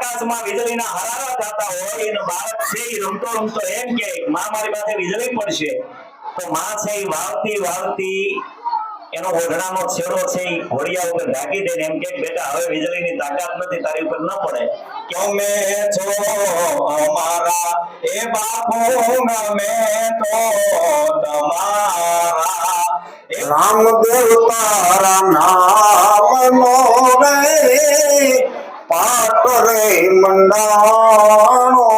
આકાશમાં વીજળીના હરારા થતા હોય એનો બાળક છે ઈ રમતો રમતો એમ કે માં મારી પાસે વીજળી પડશે તો માં છે ઈ વાવતી વાવતી એનો ઓઢણાનો છેડો છે ઈ ઘોડિયા ઉપર ઢાંકી દે ને એમ કે બેટા હવે વીજળીની તાકાત નથી તારી ઉપર ન પડે. તમે છો અમારા એ બાપુ અમે તો તમારા. એ રામદેવ તારા નામનો રે. પાટ રે મંડાણો.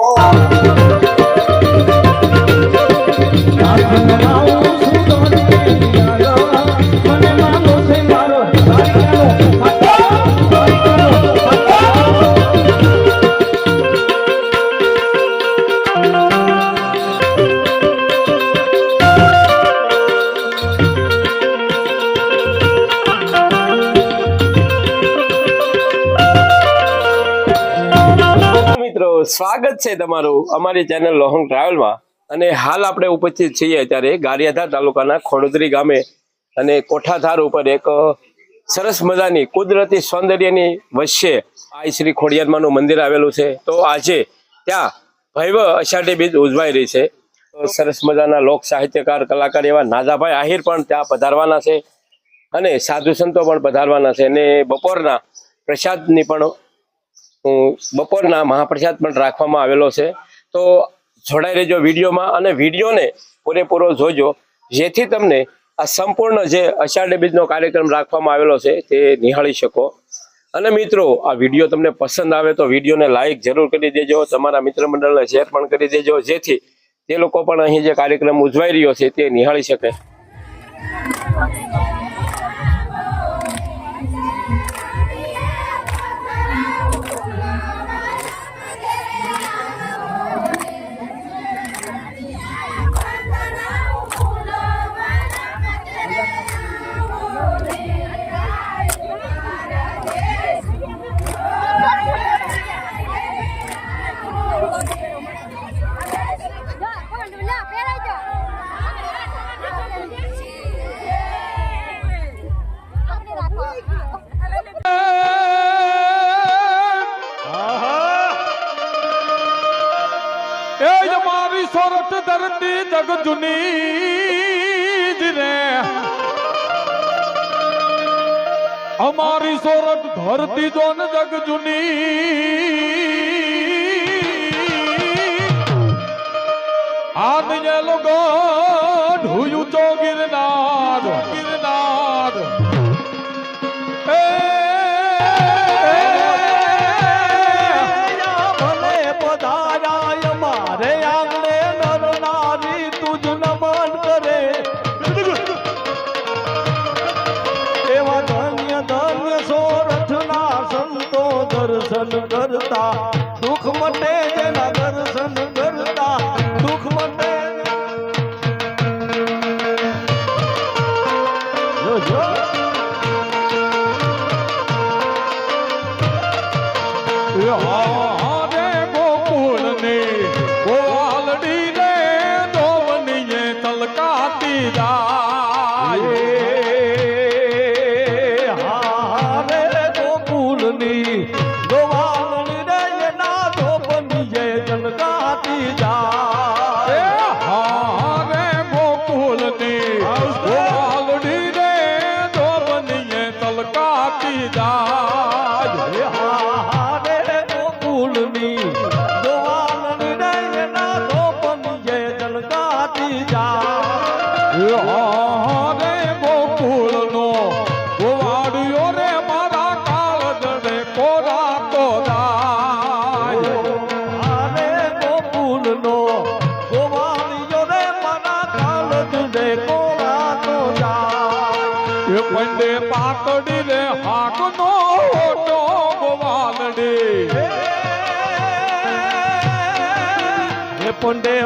સ્વાગત છે તમારું અમારી ચેનલ લોહંગ ટ્રાવેલમાં અને હાલ આપણે ઉપસ્થિત છીએ અત્યારે ગારિયાધાર તાલુકાના ખોડોદરી ગામે અને કોઠાધાર ઉપર એક સરસ મજાની કુદરતી સૌંદર્યની વચ્ચે આ શ્રી ખોડિયારમાનું મંદિર આવેલું છે. તો આજે ત્યાં ભૈવ અષાઢી બીજ ઉજવાઈ રહી છે. સરસ મજાના લોક સાહિત્યકાર, કલાકાર એવા નાદાભાઈ આહિર પણ ત્યાં પધારવાના છે. અને સાધુ સંતો પણ પધારવાના છે. અને બપોરના પ્રસાદની પણ બપોરના મહાપ્રસાદ પણ રાખવામાં આવેલો છે. તો જોડાઈ રહેજો વિડીયોમાં અને વિડીયોને પૂરેપૂરો જોજો. જેથી તમને આ સંપૂર્ણ જે અષાઢ બીજનો કાર્યક્રમ રાખવામાં આવેલો છે તે નિહાળી શકો. અને મિત્રો, આ વીડિયો તમને પસંદ આવે તો વિડીયોને લાઇક જરૂર કરી દેજો, તમારા મિત્ર મંડળને શેર પણ કરી દેજો, જેથી તે લોકો પણ અહીં જે કાર્યક્રમ ઉજવાઈ રહ્યો છે તે નિહાળી શકે. સોરઠ ધરતી જગ જુની જ રે અમારી સોરઠ ધરતી જોન જગ જુની જે લોકો ઢુયું કરતા દુઃખ મટે જેના દર્શન કરતા. જનકાતી જાય હારે ગોકુળ નો ગોવાડિયો રે મારા કાળ જડે કોરા રે રે પંડે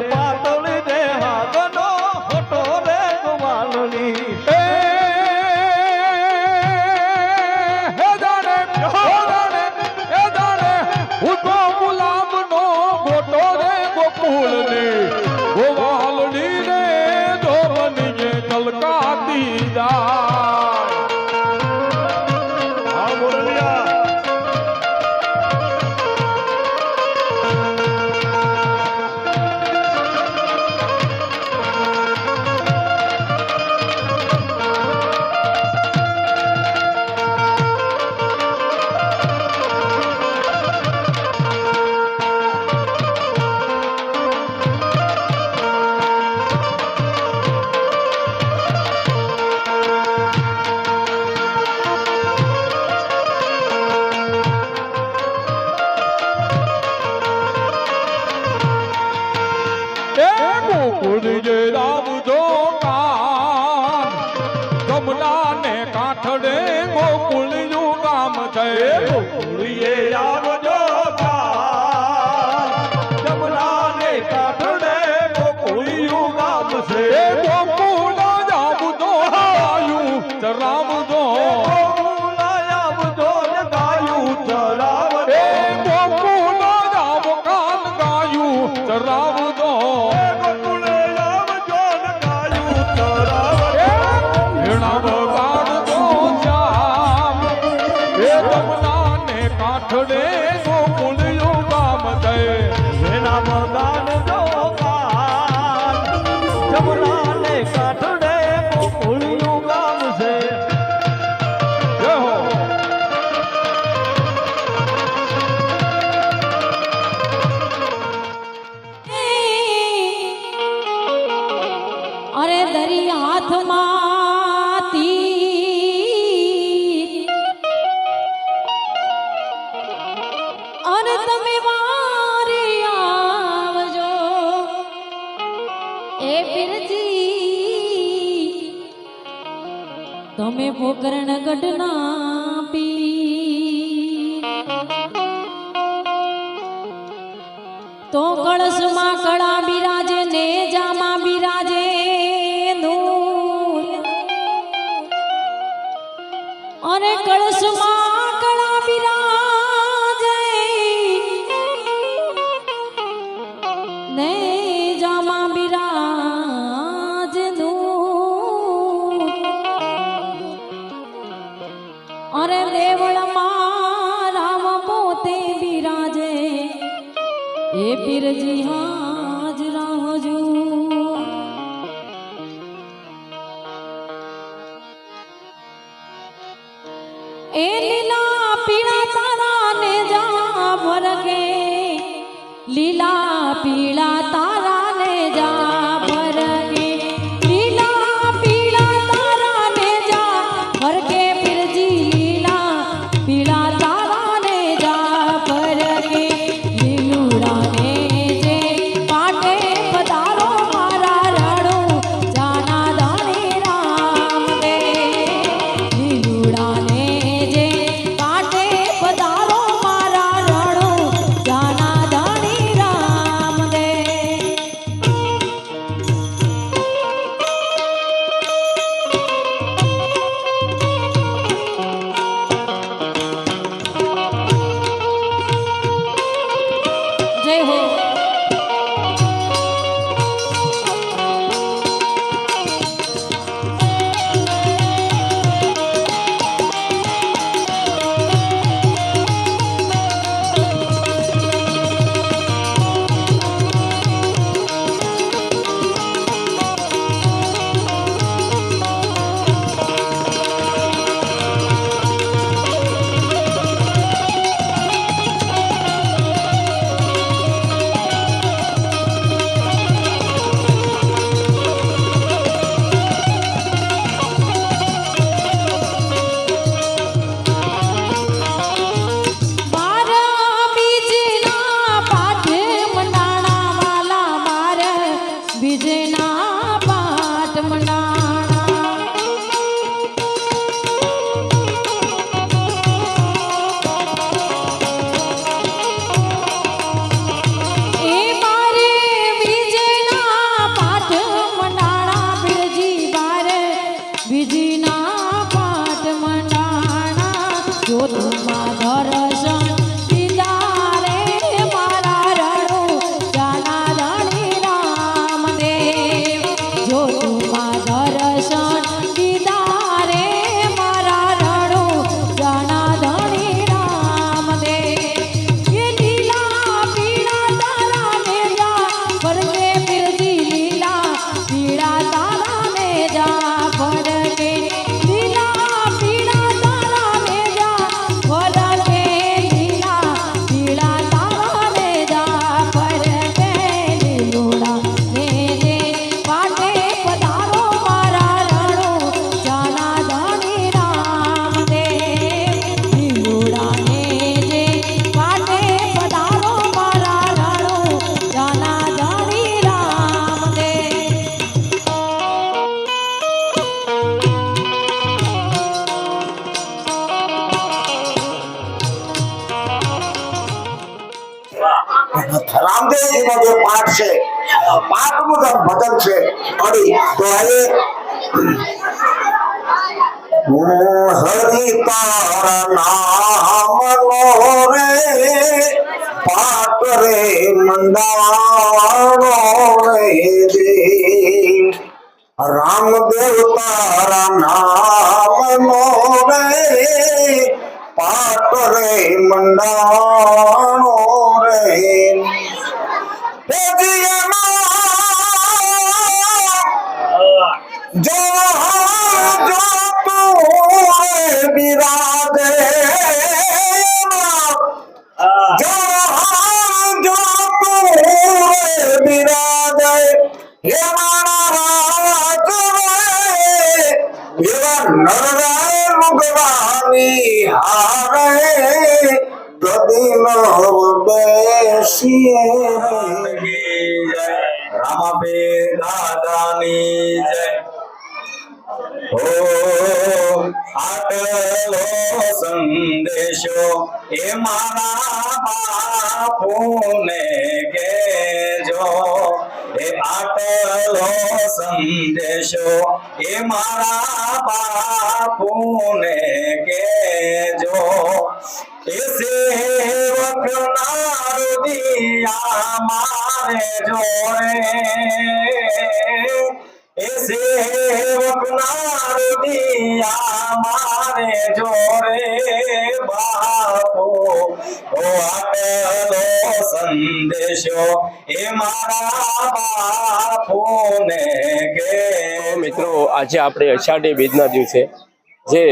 એ પીરજી પાંચમું ધર્મ ભજન છે. અડી નામ નો રે પાટ રે મંદાણો રામ દેવ નામ નો રે પાટ મંડાણો રે. હે જીયમાં જો જો તું બિરાજે જો જો તું બિરાજે હે આટલો સંદેશો એ મારા બાપુને કેજો એ આટલો સંદેશો એ મારા બાપુને કેજો એ સેવક નારદિયા મારે જોડે એ સેવક નારદિયા મારે જોડે બાપો ઓ આટલો સંદેશો એ મારા બાપુને કે મિત્રો, આજે આપણે અષાઢી બીજના દિવસે જે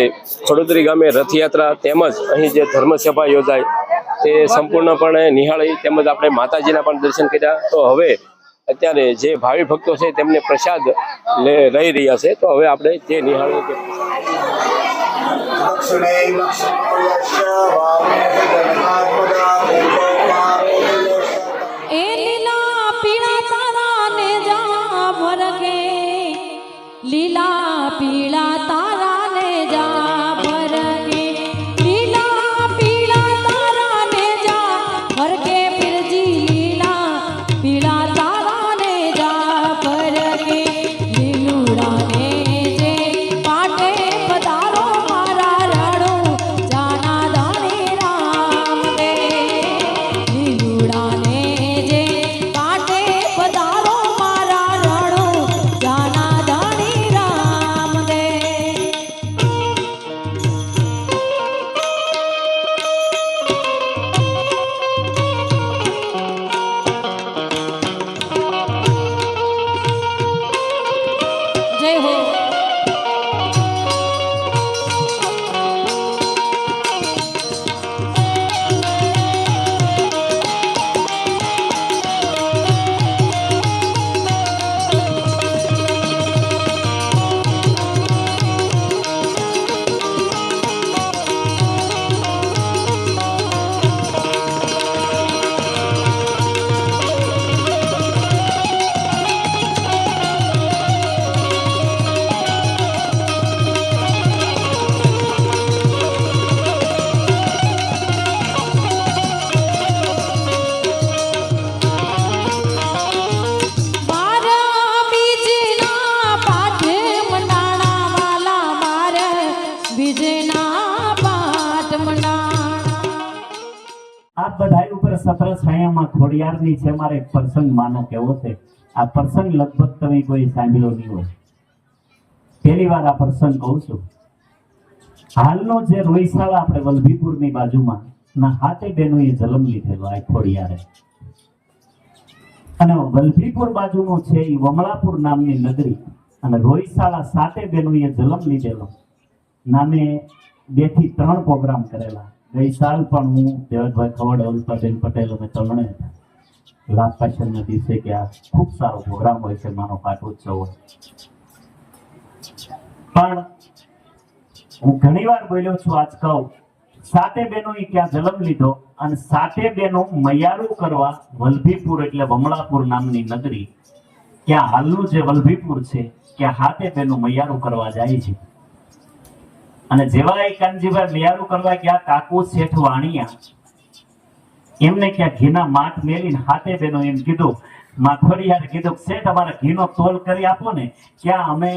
ખડોદરી ગામે રથયાત્રા તેમજ અહીં જે ધર્મસભા યોજાય, તે સંપૂર્ણપણે નિહાળી તેમજ આપણે માતાજીના પણ દર્શન કર્યા. તો હવે અત્યારે જે ભાવિ ભક્તો છે તેમને પ્રસાદ લઈ રહ્યા છે, તો હવે આપણે જે નિહાળીએ તે દક્ષિણે આ બધાય ઉપર સત્ર છાયામાં ખોડિયારની છે, મારે એક પ્રસંગ માનો કેવો છે. આ પ્રસંગ લગભગ તમે કોઈ સાંભળ્યો નહીં હોય. પહેલી વાર આ પ્રસંગ કહું છું. હાલનો જે રોઈશાળા આપણે વલભીપુરની બાજુમાં, ના, હાથે બહેનોએ જન્મ લીધેલો આ ખોડિયારે. અને વલભીપુર બાજુનો છે એ વમળાપુર નામની નગરી. અને રોઈશાળા સાતે બહેનોએ જન્મ લીધેલો. નામે બેથી ત્રણ પ્રોગ્રામ કરેલા. ગઈ પણ હું દેવતભાઈ ખવડ અવલતાબેન પટેલ અમે ત્રણે લાભ પાછળના દિવસે કે આ ખૂબ સારો પ્રોગ્રામ હોય છે, માનો પાટોત્સવ હોય. પણ હું ઘણી વાર બોલ્યો છું આજ કહું, સાતે એ ક્યાં જન્મ લીધો અને સાતે બેનો મૈયારું કરવા વલભીપુર એટલે વમળાપુર નામની નગરી, ક્યાં હાલનું જે વલભીપુર છે ત્યાં હાથે બેનો મૈયારું કરવા જાય છે. અને જેવા એ કાનજીભાઈ મિયારું કરવા ગયા કાકુ શેઠ વાણિયા. એમને ક્યાં ઘીના માટ મેલીને હાથે બેનો એમ કીધું માથોડિયાને કીધું છે તમારા ઘીનો તોલ કરી આપો ને, ક્યાં અમે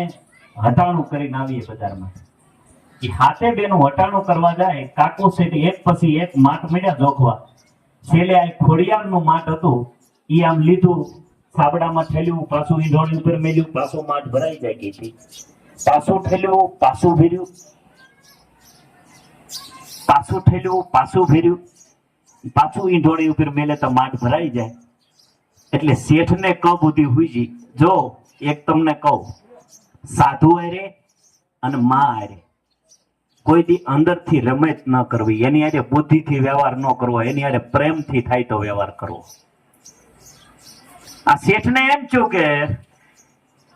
હટાણું કરીને આવીએ બજારમાં. એ હાથે બેનું હટાણું કરવા જાય, કાકુ શેઠ એક પછી એક માટ મળ્યા જોખવા. છેલ્લે આ ખોડિયારનું માટ હતું એ આમ લીધું સાબડામાં ઠેલ્યું, પાછું ઈંધોણી ઉપર મેલ્યું, પાછું માઠ ભરાઈ જાય ગઈ હતી. પાછું ઠેલ્યું, પાછું ભર્યું. પાછું ઠેલ્યું પાછું ફેર્યું પાછું ઈંઢોળી ઉપર મેલે તો માઠ ભરાઈ જાય. એટલે શેઠને ક બુદ્ધિ હુઈજી જો, એક તમને કહું સાધુ અરે અને માં અરે કોઈ દી અંદરથી રમત ન કરવી. એની હારે બુદ્ધિથી વ્યવહાર ન કરવો. એની હારે પ્રેમથી થાય તો વ્યવહાર કરવો. આ શેઠને એમ છું કે,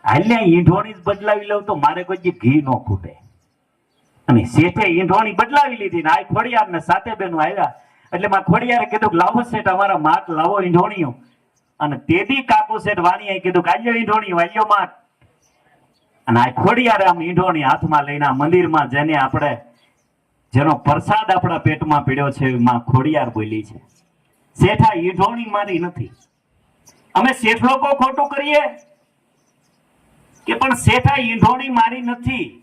હાલ્યા ઈંઢોણી જ બદલાવી લઉં તો મારે કોઈ ઘી ન ખૂટે. અને શેઠે ઈંઢોણી બદલાવી લીધી ને આ ખોડિયાર ને સાથે બેનો આવ્યા એટલે માં ખોડિયારે કીધું લાવો શેઠ, અમારા માટ, લાવો ઈંઢોણીઓ અને તેથી કાકુ શેઠ વાણીએ કીધું કે, આલ્યો ઈંઢોણી વાલ્યો માટ. અને આ ખોડિયારે આમ ઈંઢોણી હાથમાં લઈને આ મંદિરમાં જેને આપણે, જેનો પ્રસાદ આપણા પેટમાં પીડ્યો છે માં ખોડિયાર બોલી છે. શેઠા ઈંઢોણી મારી નથી. અમે શેઠ લોકો ખોટું કરીએ? કે પણ શેઠા ઈંઢોણી મારી નથી?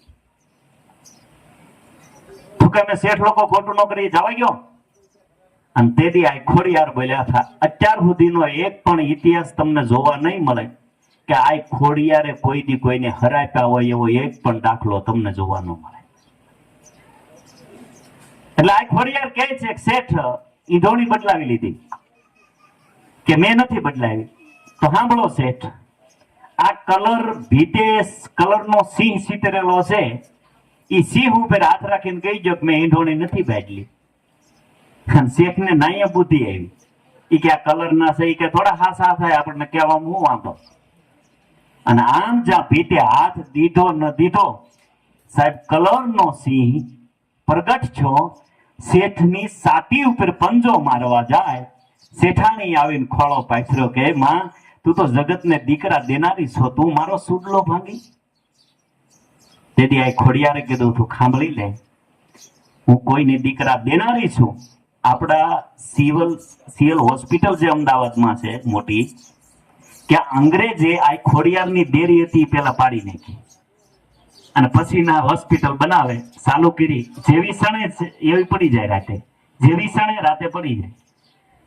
તો કે શેઠ લોકો ખોટું ન જવા ગયો. અને તેથી આ ખોડિયાર બોલ્યા હતા, અત્યાર સુધીનો એક પણ ઇતિહાસ તમને જોવા નહીં મળે કે આ ખોડિયારે કોઈ દી કોઈને હરાપ્યા હોય એવો એક પણ દાખલો તમને જોવા ન મળે. એટલે આ ખોડિયાર કહે છે કે શેઠ ઈંધોણી બદલાવી લીધી કે મેં નથી બદલાવી? તો સાંભળો શેઠ, આ કલર ભીતે કલરનો સિંહ સીતરેલો છે. ઈ સિંહ ઉપર હાથ રાખીને કહી કે મેં ઈંધોણી નથી બાજલી. અને શેઠને નાય બુદ્ધિ આવી. એ કે કલર ના છે કે થોડા હાસા થાય, આપણને કહેવામાં હું વાંધો? અને આમ જ્યાં ભીતે હાથ દીધો ન દીધો, સાહેબ, કલરનો સિંહ પ્રગટ છો, શેઠની સાતી ઉપર પંજો મારવા જાય, શેઠાણી આવીને ખોળો પાથર્યો કે, માં, તું તો જગતને દીકરા દેનારી છો તું મારો સુડલો ભાંગી. તેથી આ ખોડિયારે કીધું તું ખાંભળી લે. હું કોઈને દીકરા દેનારી છું. આપણા સિવિલ સિવિલ હોસ્પિટલ જે અમદાવાદમાં છે, મોટી કે અંગ્રેજે આ ખોડિયારની દેરી હતી પેલા પાડી નાખી. અને પછી ના હોસ્પિટલ બનાવે, ચાલુ કરી. જેવી સણે એવી પડી જાય રાતે. જેવી સણે રાતે પડી જાય.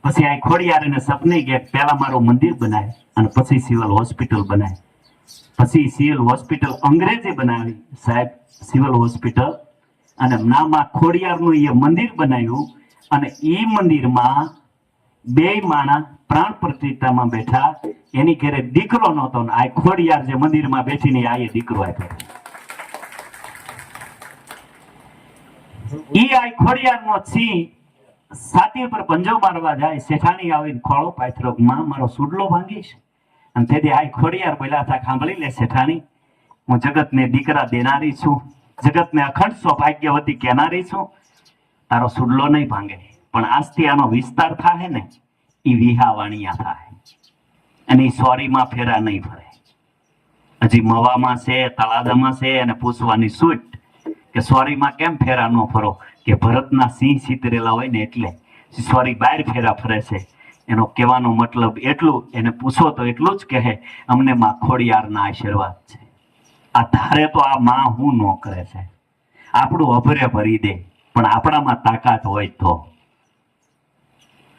પછી આ ખોડિયાર એને સપને કે પેલા મારું મંદિર બનાય અને પછી સિવિલ હોસ્પિટલ બનાય. પછી સિવિલ હોસ્પિટલ અંગ્રેજે બનાવી. સાહેબ, સિવિલ હોસ્પિટલ અને નામાં ખોડિયારનું એ મંદિર બનાવ્યું અને એ મંદિરમાં બે માણસ પ્રાણ પ્રતિષ્ઠામાં બેઠા. એની ઘેરે દીકરો નહોતો આ ખોડિયાર જે મંદિરમાં બેઠીને આ એ દીકરો આપ્યો. ઈ આ ખોડિયારનો સિંહ સાતી ઉપર પંજો મારવા જાય, શેઠાણી આવીને ખોળો પાથરો માં, મારો સુડલો ભાંગીશ અને તેથી આ ખોડિયાર બોલ્યા હતા સાંભળી લે શેઠાણી, હું જગતને દીકરા દેનારી છું, જગતને અખંડ સૌભાગ્યવતી કહેનારી છું, તારો સુડલો નહીં ભાંગે, પણ આજથી આનો વિસ્તાર થાય ને એ વિહાવાણિયા થાય અને એ સોરીમાં ફેરા નહીં ફરે. હજી મવામાં છે તળાદામાં છે અને પૂછવાની સૂટ કે સોરીમાં કેમ ફેરા ન ફરો, કે ભરતના સિંહ સીતરેલા હોય ને એટલે સોરી બહાર ફેરા ફરે છે. એનો કહેવાનો મતલબ એટલું, એને પૂછો તો એટલું જ કહે, અમને માં ખોડિયારના આશીર્વાદ છે. આ ધારે તો આ માં હું ન કરે છે. આપણું અભરે ભરી દે, પણ આપણામાં તાકાત હોય તો.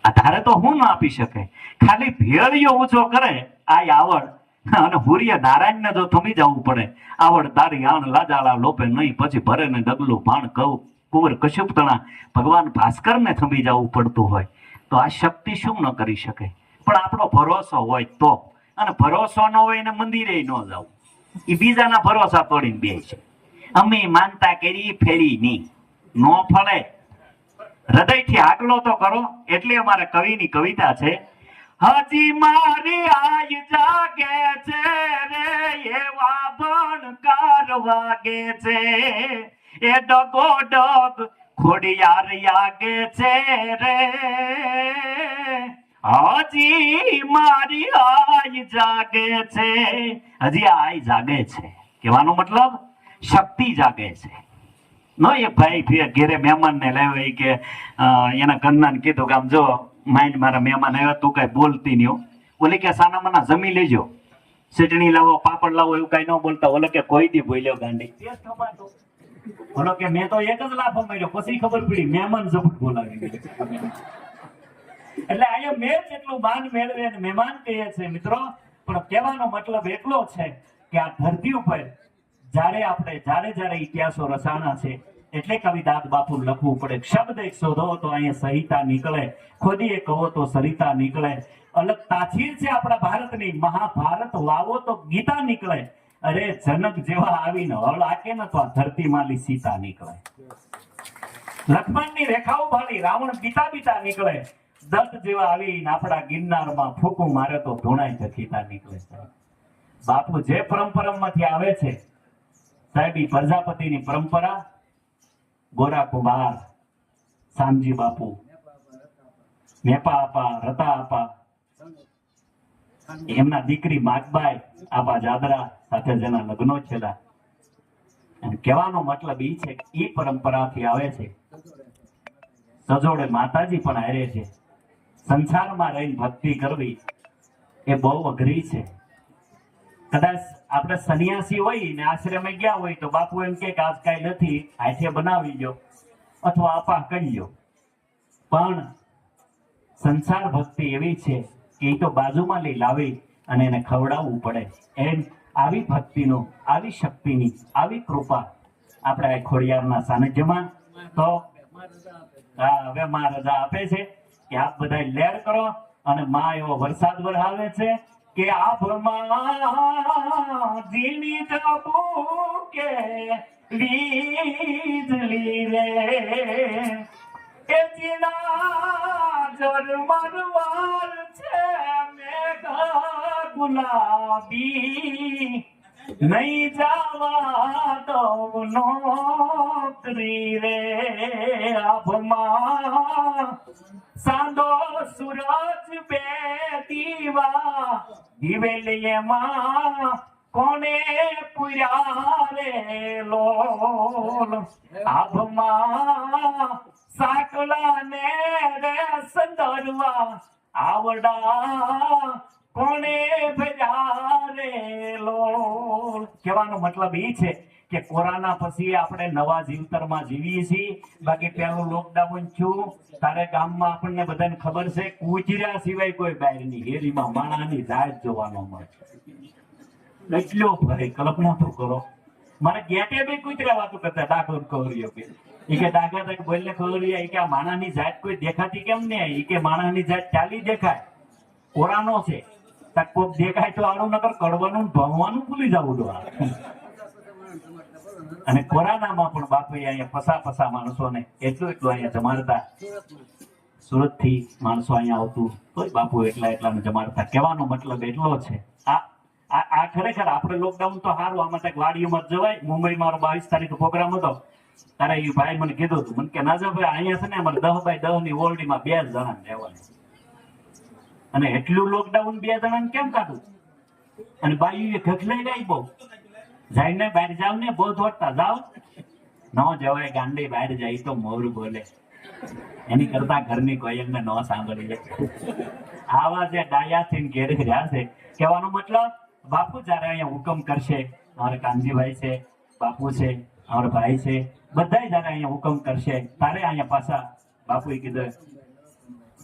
આ ધારે તો હું ન આપી શકે. ખાલી ભેળિયો ઊંચો કરે આ આવડ. અને હુરિયા નારાયણ ને જો થમી જવું પડે. આવડ તારી આણ લાજાળા લોપે નહીં, પછી ભરે ને ડગલું ભાણ કહું કુંવર કશુપ તણા ભગવાન ભાસ્કર ને થમી જવું પડતું હોય. તો આ શક્તિ શું ન કરી શકે? પણ આપણો ભરોસો હોય તો. અને ભરોસો ન હોય ને મંદિરે ન જવું એ બીજાના ભરોસા તોડીને બે છે. અમે માનતા કરી ફેરી નહીં નો ફળે. હૃદયથી આગલો તો કરો. એટલે અમારે કવિની કવિતા છે, હજી મારી આય જાગે છે રે, એવા ભણકાર વાગે છે. એ ડગો ડગ ખોડિયાર યાગે છે રે. હજી મારી આઈ જાગે છે. હજી આઈ જાગે છે. કહેવાનો મતલબ શક્તિ જાગે છે. નો, એ ભાઈ ઘેરે મહેમાન ને લાવ્યો એ કે એના ઘરના કીધું કે આમ જો, માઇન્ડ મારા મહેમાન આવ્યા, તું કઈ બોલતી નહીં. ઓલી કે સાના મના જમી લેજો. ચટણી લાવો, પાપડ લાવો, એવું કઈ ન બોલતા. ઓલે કે કોઈ દી બોલ્યો ગાંડી. ઓલો કે મેં તો એક જ લાફો માર્યો, પછી ખબર પડી મહેમાન જબટ બોલાવી એટલે અહીંયા મેં જેટલું માન મેળવે મહેમાન કહીએ છે મિત્રો, પણ કહેવાનો મતલબ એટલો છે કે આ ધરતી ઉપર જ્યારે આપણે જ્યારે જ્યારે ઇતિહાસો રસાણા છે, એટલે કવિ દાદ બાપુ લખવું પડે. શબ્દ એક શોધો તો અહીંયા સહિતા નીકળે ખોદીએ કહો તો સરિતા નીકળે. અલગ તાછીર છે આપણા ભારતની, મહાભારત વાવો તો ગીતા નીકળે. અરે જનક જેવા આવીને હળ આકે ને તો આ ધરતી માલી સીતા નીકળે. લક્ષ્મણની રેખાઓ ભાળી રાવણ બીતા બીતા નીકળે. દત્ત જેવા આવીને આપણા ગિરનારમાં ફૂકું મારે તો ધોણાઈ જખીતા નીકળે બાપુ જે પરંપરામાંથી આવે છે, સાહેબ પ્રજાપતિની પરંપરા, ગોરા કુમાર શામજી બાપુ નેપા આપા રતા આપા એમના દીકરી માગબાઈ આપા જાદરા સાથે જેના લગ્નો છેલા કહેવાનો મતલબ એ છે ઈ પરંપરાથી આવે છે. સજોડે માતાજી પણ હારે છે. સંસારમાં રહીને ભક્તિ કરવી એ બહુ અઘરી છે. કદાચ આપણે સન્યાસી હોય ને આશ્રમે ગયા હોય તો બાપુ એમ કે આજ કાંઈ નથી, હાથે બનાવી લો અથવા આપા કરી લો પણ સંસાર ભક્તિ એવી છે કે એ તો બાજુમાં લઈ લાવી અને એને ખવડાવવું પડે. એમ આવી ભક્તિનો, આવી શક્તિની, આવી કૃપા આપણે ખોડિયારના સાનિધ્યમાં. તો હવે માં રજા આપે છે કે આપ બધા લેર કરો અને માં એવો વરસાદ વરસાવે છે કે આપમાં જબુ કે વીજળી રે. એ જીણા જરમરવાર છે. મેઘા ગુલાબી નહીં જવા દઉં નોકરી રે આભમાં સાંદો સૂરજ બે દીવા દિવેલીએમાં કોને પુર્યા રે લોલ આભમાં સાકલા ને રે સંદરવા આવડા કોને રે કહેવાનો મતલબ એ છે કે કોરોના પછી આપણે નવા જીવતરમાં જીવીએ છીએ. બાકી પેલું લોકડાઉન થયું. તારે ગામમાં આપણને બધાને ખબર છે કુજર્યા સિવાય કોઈ બહારની હેરીમાં માણાની જાત જોવાનો મળે. એટલો ભય. કલ્પના તો કરો. મારે ગેટે બી કુતરા વાતો કરતા ડાકોર કવરીઓ કે. ઈ કે ડાકા તક બોલને કવરીયા એ કે આ માણાની જાત કોઈ દેખાતી કેમ ને એ કે માણાની જાત ચાલી દેખાય. કોરાનો છે. કોક દેખાય તો આડું નગર કડવાનું, ભણવાનું ભૂલી જવું દો અને કોરાનામાં પણ બાપુ અહીંયા પસા પસા માણસોને એટલું એટલું અહીંયા જમાડતા. સુરતથી માણસો અહીંયા આવતું. તોય બાપુ એટલા એટલા જમાડતા. કહેવાનો મતલબ એટલો છે. આ આ ખરેખર આપણે લોકડાઉન તો સારું, આમાં તક વાડીઓમાં જવાય. મુંબઈ મારો બાવીસ તારીખ પ્રોગ્રામ હતો. તારે એ ભાઈ મને કીધું હતું. મને કે ના ભાઈ અહીંયા છે ને અમારે દહ બાય દહની ઓરડીમાં બે જણા રહેવાનું અને એટલું લોકડાઉન બે જણાને કેમ કાઢું? અને બાયું એ ખખલાઈ ગઈ બહુ જઈને બહાર જાવ ને બહુ દોડતા જાવ ન જવાય ગાંડે બહાર જાય તો મોર બોલે. એની કરતા ઘરની કોઈ એમને ન સાંભળી લે આવા જે ડાયા થઈને ઘેરે રહ્યા છે. કહેવાનો મતલબ, બાપુ જયારે અહીંયા હુકમ કરશે અમારે કાનજીભાઈ છે, બાપુ છે અમારા ભાઈ છે બધા જયારે અહીંયા હુકમ કરશે, તારે અહીંયા પાછા બાપુએ કીધું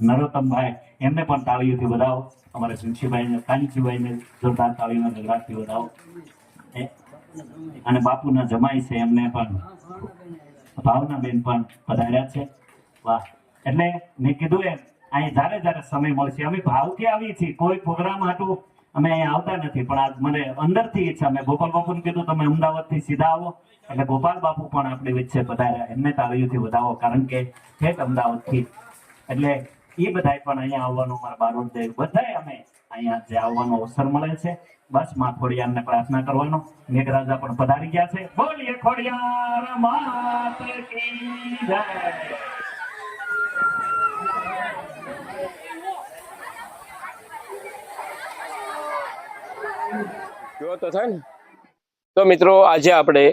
નરોત્તમભાઈ, એમને પણ તાળીઓથી વધાવો. અમારા સુનશીભાઈને કાનજીભાઈને જોરદાર તાળીઓના ગગડાટથી વધાવો. અને બાપુના જમાઈ છે એમને પણ. ભાવનાબેન પણ પધાર્યા છે. વાહ. એટલે મેં કીધું એમ, અહીં જ્યારે જ્યારે સમય મળશે અમે ભાવથી આવીએ છીએ, કોઈ પ્રોગ્રામ હતું, અમે અહીંયા આવતા નથી, પણ આજ મને અંદરથી ઈચ્છા, મેં ગોપાલ બાપુને કીધું, તમે અમદાવાદથી સીધા આવો. એટલે ગોપાલ બાપુ પણ આપણી વચ્ચે પધાર્યા. એમને તાળીઓથી વધાવો, કારણ કે ઠેઠ અમદાવાદથી. એટલે એ બધાય પણ અહીંયા આવવાનું મારા બારોડ દેવ બધાય અમે અહીંયા જે આવવાનો અવસર મળે છે, બસમાં ખોડિયારને પ્રાર્થના કરવાનો. મેઘરાજા પણ પધારી ગયા છે. બોલીએ ખોડિયાર માત કી જય. તો મિત્રો, આજે આપણે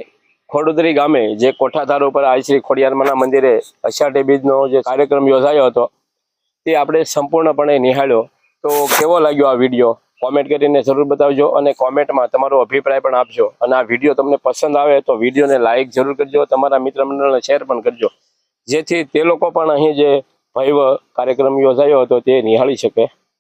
ખોડોદરી ગામે જે કોઠાધાર ઉપર આઈ શ્રી ખોડિયારમાના મંદિરે અષાઢી બીજનો જે કાર્યક્રમ યોજાયો હતો તે આપણે સંપૂર્ણપણે નિહાળ્યો. તો કેવો લાગ્યો આ વીડિયો કોમેન્ટ કરીને જરૂર બતાવજો અને કોમેન્ટમાં તમારો અભિપ્રાય પણ આપજો. અને આ વીડિયો તમને પસંદ આવે તો વિડીયોને લાઇક જરૂર કરજો, તમારા મિત્ર મંડળને શેર પણ કરજો. જેથી તે લોકો પણ અહીં જે ભવ્ય કાર્યક્રમ યોજાયો હતો તે નિહાળી શકે.